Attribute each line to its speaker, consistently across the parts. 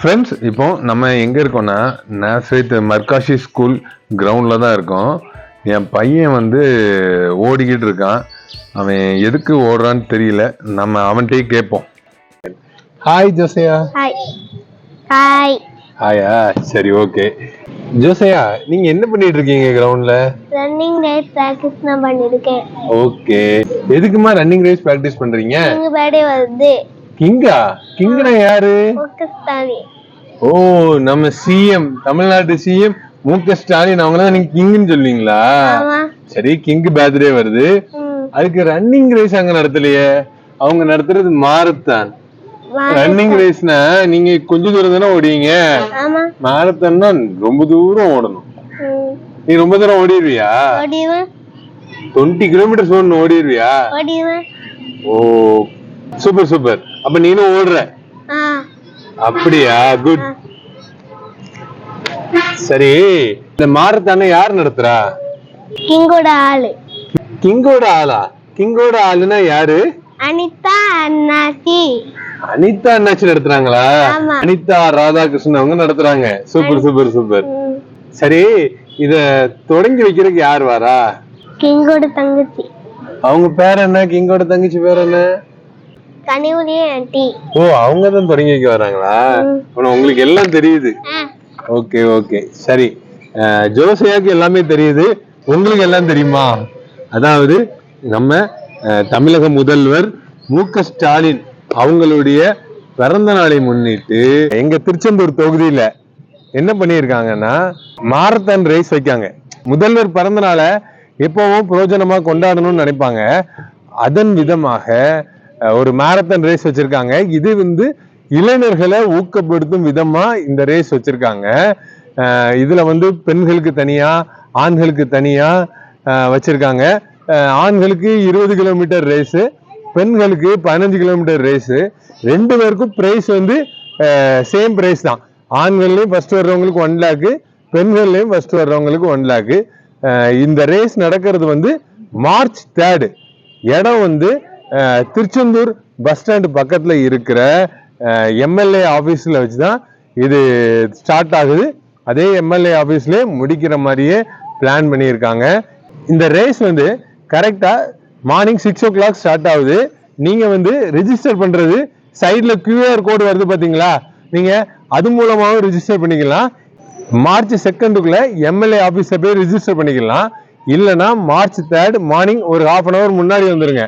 Speaker 1: Friends இப்போ நம்ம எங்க இருக்கோம்னா நேசரேத் மர்காஷி ஸ்கூல் கிரவுண்ட்ல தான் இருக்கோம். என் பையன் வந்து ஓடிக்கிட்டு இருக்கான். அவன் எதுக்கு ஓடுறான்னு தெரியல. நம்ம அவன்கிட்டயே கேட்போம். ஹாய் ஜோசையா
Speaker 2: ஹாய் ஹாய்
Speaker 1: ஹாயா சரி ஓகே ஜோசையா நீங்க என்ன பண்ணிட்டு இருக்கீங்க கிரவுண்ட்ல
Speaker 2: ரன்னிங் ரேஸ் ப்ராக்டிஸ் நான் பண்ணிருக்கேன்
Speaker 1: ஓகே எதுக்குமா ரன்னிங் ரேஸ் பிராக்டிஸ் பண்றீங்க?
Speaker 2: எங்க பேர்டே வருது.
Speaker 1: கிங்கா? கிங்னா யாரு? ஓ நம்ம சிஎம் தமிழ்நாட்டு சிஎம் மு க ஸ்டாலின் அவங்க தான் நீங்க கிங்னு சொல்லுவீங்களா? சரி கிங் பர்த்டே வருது. அதுக்கு ரன்னிங் ரேஸ் அங்க நடத்தலையே. அவங்க நடத்துறது மாரத்தான் ரன்னிங் ரேஸ்னா நீங்க கொஞ்ச தூரம் தானே ஓடுவீங்க
Speaker 2: ஆமா.
Speaker 1: மாரத்தான்னா ரொம்ப தூரம் ஓடணும். நீ ரொம்ப தூரம் ஓடிடுவியா? டுவெண்ட்டி கிலோமீட்டர்ஸ் ஓடணும் ஓடிடுவியா? ஓ சூப்பர் சூப்பர் அப்ப நீனும் ஓடுற. அப்படியா? குட் சரி. இந்த மாரத்தான யார் நடத்துறா?
Speaker 2: கிங்கோட ஆளு.
Speaker 1: கிங்கோட ஆளா? கிங்கோட ஆளுனா யாரு?
Speaker 2: அனிதா அண்ணாச்சி.
Speaker 1: அனிதா அண்ணாச்சி நடத்துறாங்களா. அனிதா ராதாகிருஷ்ணன் அவங்க நடத்துறாங்க. Super super super. சரி இத தொடங்கி வைக்கிறதுக்கு யார் வரா?
Speaker 2: கிங்கோட தங்கச்சி.
Speaker 1: அவங்க பேர் என்ன? கிங்கோட தங்கச்சி பேர் என்ன?
Speaker 2: கனிவுலியே ஆண்டி.
Speaker 1: ஓ அவங்க தான் தொடங்கி வைக்க வராங்களா. ஆனா உங்களுக்கு எல்லாம் தெரியுது. Okay okay. சரி. ஜோசையாக்கு எல்லாமே தெரியுது. உங்களுக்கு எல்லாம் தெரியுமா? அதாவது நம்ம தமிழக முதல்வர் மு க ஸ்டாலின் அவங்களுடைய பிறந்த நாளை முன்னிட்டு எங்க திருச்செந்தூர் தொகுதியில என்ன பண்ணியிருக்காங்கன்னா மாரத்தான் ரேஸ் வைக்காங்க. முதல்வர் பிறந்த நாளை எப்பவும் பிரயோஜனமா கொண்டாடணும்னு நினைப்பாங்க. அதன் விதமாக ஒரு மாரத்தான் ரேஸ் வச்சிருக்காங்க. இது வந்து இளைஞர்களை ஊக்கப்படுத்தும் விதமா இந்த ரேஸ் வச்சிருக்காங்க. இதுல வந்து பெண்களுக்கு தனியா ஆண்களுக்கு தனியா வச்சிருக்காங்க. ஆண்களுக்கு இருபது கிலோமீட்டர் ரேஸு பெண்களுக்கு பதினஞ்சு கிலோமீட்டர் ரேஸு ரெண்டு பேருக்கும் பிரைஸ் வந்து சேம் பிரைஸ் தான். ஆண்கள்லையும் ஃபர்ஸ்ட் வர்றவங்களுக்கு ஒன் லேக்கு பெண்கள்லையும் ஃபர்ஸ்ட் வர்றவங்களுக்கு ஒன் லேக்கு இந்த ரேஸ் நடக்கிறது வந்து மார்ச் தேர்டு இடம் வந்து திருச்செந்தூர் பஸ் ஸ்டாண்டு பக்கத்தில் இருக்கிற எம்எல்ஏ ஆஃபீஸில் வச்சு தான் இது ஸ்டார்ட் ஆகுது. அதே எம்எல்ஏ ஆஃபீஸ்லேயே முடிக்கிற மாதிரியே பிளான் பண்ணியிருக்காங்க. இந்த ரேஸ் வந்து கரெக்டாக morning six o'clock start ஆகுது. நீங்கள் வந்து ரிஜிஸ்டர் பண்ணுறது சைடில் கியூஆர் கோடு வருது பார்த்தீங்களா நீங்கள் அது மூலமாகவும் ரிஜிஸ்டர் பண்ணிக்கலாம். மார்ச் செகண்டுக்குள்ளே எம்எல்ஏ ஆஃபீஸில் போய் ரிஜிஸ்டர் பண்ணிக்கலாம். இல்லைன்னா மார்ச் தேர்ட் மார்னிங் ஒரு ஹாஃப் அன் அவர் முன்னாடி வந்துடுங்க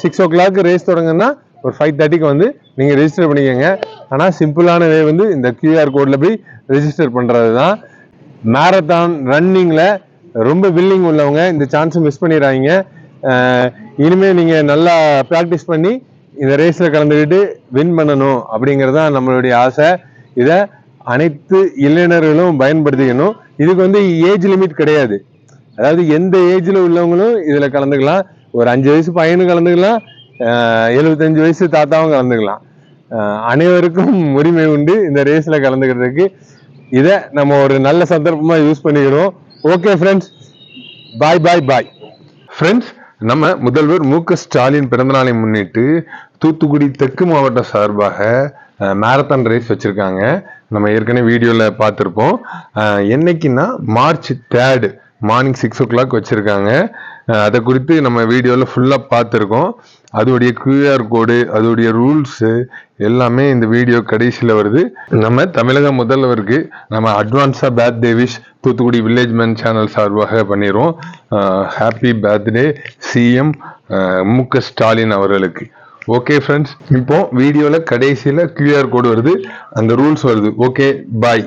Speaker 1: சிக்ஸ் ஓ கிளாக் ரேஸ் தொடங்குன்னா ஒரு ஃபைவ் தேர்ட்டிக்கு வந்து நீங்கள் ரெஜிஸ்டர் பண்ணிக்கோங்க. ஆனால் சிம்பிளான வே வந்து இந்த கியூஆர் கோடில் போய் ரெஜிஸ்டர் பண்ணுறது தான் மேரத்தான் ரன்னிங்கில் ரொம்ப வில்லிங் உள்ளவங்க இந்த சான்ஸை மிஸ் பண்ணிடுறாங்க இனிமேல் நீங்கள் நல்லா ப்ராக்டிஸ் பண்ணி இந்த ரேஸில் கலந்துக்கிட்டு வின் பண்ணணும் அப்படிங்கிறது தான் நம்மளுடைய ஆசை. இதை அனைத்து இளைஞர்களும் பயன்படுத்திக்கணும். இதுக்கு வந்து ஏஜ் லிமிட் கிடையாது. அதாவது எந்த ஏஜில் உள்ளவங்களும் இதில் கலந்துக்கலாம். ஒரு அஞ்சு வயசு பையனும் கலந்துக்கலாம் எழுபத்தஞ்சு வயசு தாத்தாவும் கலந்துக்கலாம். அனைவருக்கும் உரிமை உண்டு இந்த ரேஸ்ல கலந்துக்கிறதுக்கு. இதை நம்ம ஒரு நல்ல சந்தர்ப்பமா யூஸ் பண்ணிக்கிறோம். Okay friends bye bye bye friends நம்ம முதல்வர் மு க ஸ்டாலின் பிறந்தநாளை முன்னிட்டு தூத்துக்குடி தெற்கு மாவட்ட சார்பாக மேரத்தான் ரேஸ் வச்சுருக்காங்க. நம்ம ஏற்கனவே வீடியோவில் பார்த்துருப்போம். என்னைக்குன்னா March third morning six o'clock வச்சுருக்காங்க அதை குறித்து நம்ம வீடியோவில் ஃபுல்லாக பார்த்துருக்கோம். அதோடைய கியூஆர் கோடு அதோடைய ரூல்ஸு எல்லாமே இந்த வீடியோ கடைசியில் வருது. நம்ம தமிழக முதல்வருக்கு நம்ம அட்வான்ஸாக birthday wish Thoothukudi village man channel சார்பாக பண்ணிடுவோம் ஹாப்பி பர்த்டே சிஎம் மு க ஸ்டாலின் அவர்களுக்கு. ஓகே ஃப்ரெண்ட்ஸ் இப்போ வீடியோவில் கடைசியில் கியூஆர் கோடு வருது. அந்த ரூல்ஸ் வருது. Okay bye